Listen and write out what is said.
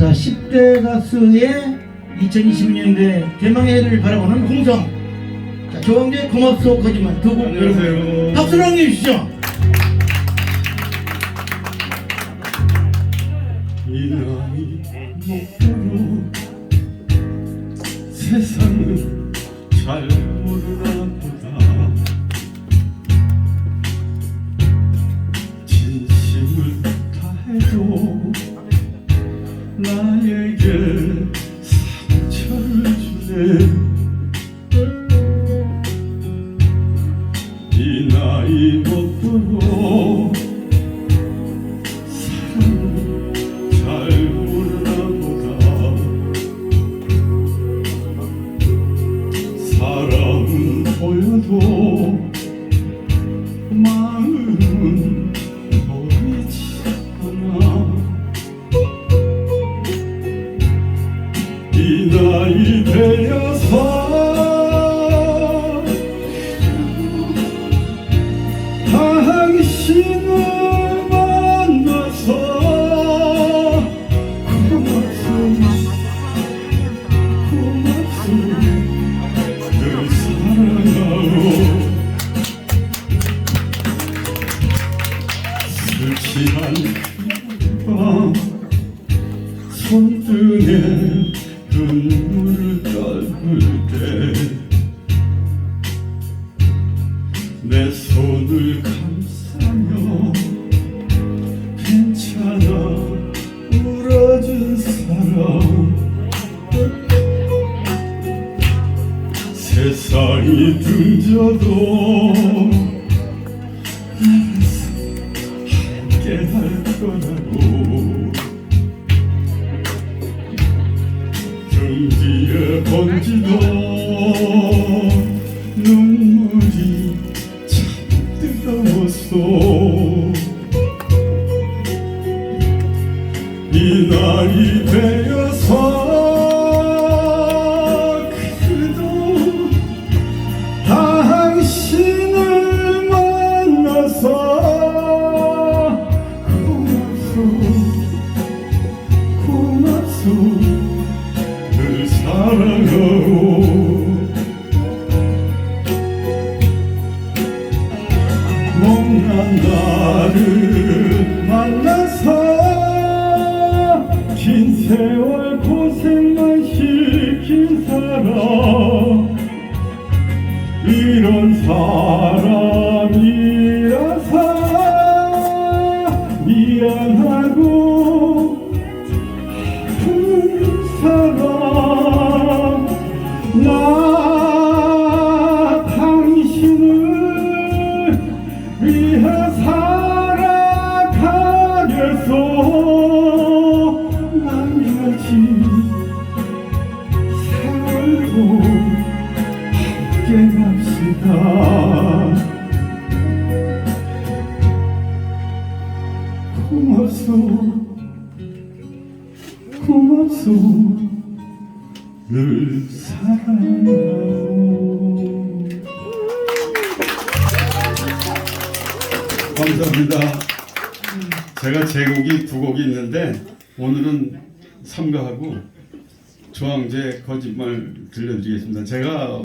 자, 10대 가수의 2020년대 대망의 해를 바라보는 홍성. 자, 조항재 고맙소 거짓말 두곡 안녕하세요. 박수로 함께 주시죠. 이 나이 먹도록 세상은 잘 모르나 보다 진심을 다해도 나에게 상처를 주네. 이 나이 먹도록 사랑을 잘 모르나 보다. 사람은 보여도 마음은 술 취한 밤 손등에 눈물을 닦을 때 내 손을 감싸며 괜찮아 울어준 사람. 세상이 등져도 할 거라고 등 뒤에 번지던 눈물이 참 뜨거웠어 되 만나서 긴 세월 고생만 시킨 사람 이런 사람 고맙소. 고맙소. 늘 사랑하오. 감사합니다. 제가 제곡이 두 곡이 있는데 오늘은 삼가하고 조항제 거짓말 들려드리겠습니다. 제가